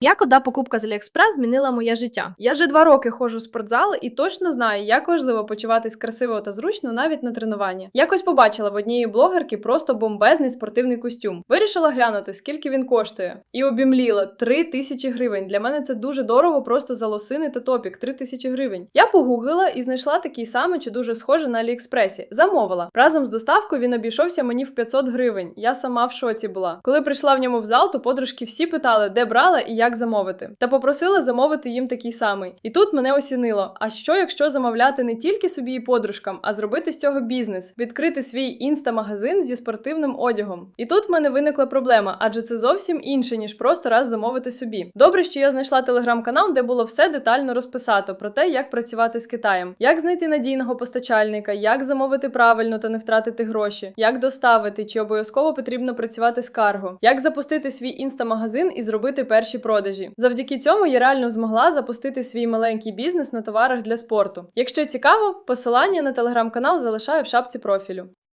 Як одна покупка з Aliexpress змінила моє життя? Я вже два роки ходжу в спортзал і точно знаю, як важливо почуватись красиво та зручно навіть на тренуванні. Якось побачила в однієї блогерки просто бомбезний спортивний костюм. Вирішила глянути, скільки він коштує, і обімліла 3 тисячі гривень. Для мене це дуже дорого, просто за лосини та топік 3 тисячі гривень. Я погуглила і знайшла такий самий чи дуже схожий на Аліекспресі. Замовила. Разом з доставкою він обійшовся мені в 500 гривень. Я сама в шоці була. Коли прийшла в ньому в зал, то подружки всі питали, де брала і як замовити. Та попросила замовити їм такий самий. І тут мене осінило. А що, якщо замовляти не тільки собі і подружкам, а зробити з цього бізнес, відкрити свій інста-магазин зі спортивним одягом? І тут в мене виникла проблема, адже це зовсім інше, ніж просто раз замовити собі. Добре, що я знайшла телеграм-канал, де було все детально розписато про те, як працювати з Китаєм, як знайти надійного постачальника, як замовити правильно та не втратити гроші, як доставити, чи обов'язково потрібно працювати з карго, як запустити свій інста-магазин і зробити перші продажі. Завдяки цьому я реально змогла запустити свій маленький бізнес на товарах для спорту. Якщо цікаво, посилання на телеграм-канал залишаю в шапці профілю.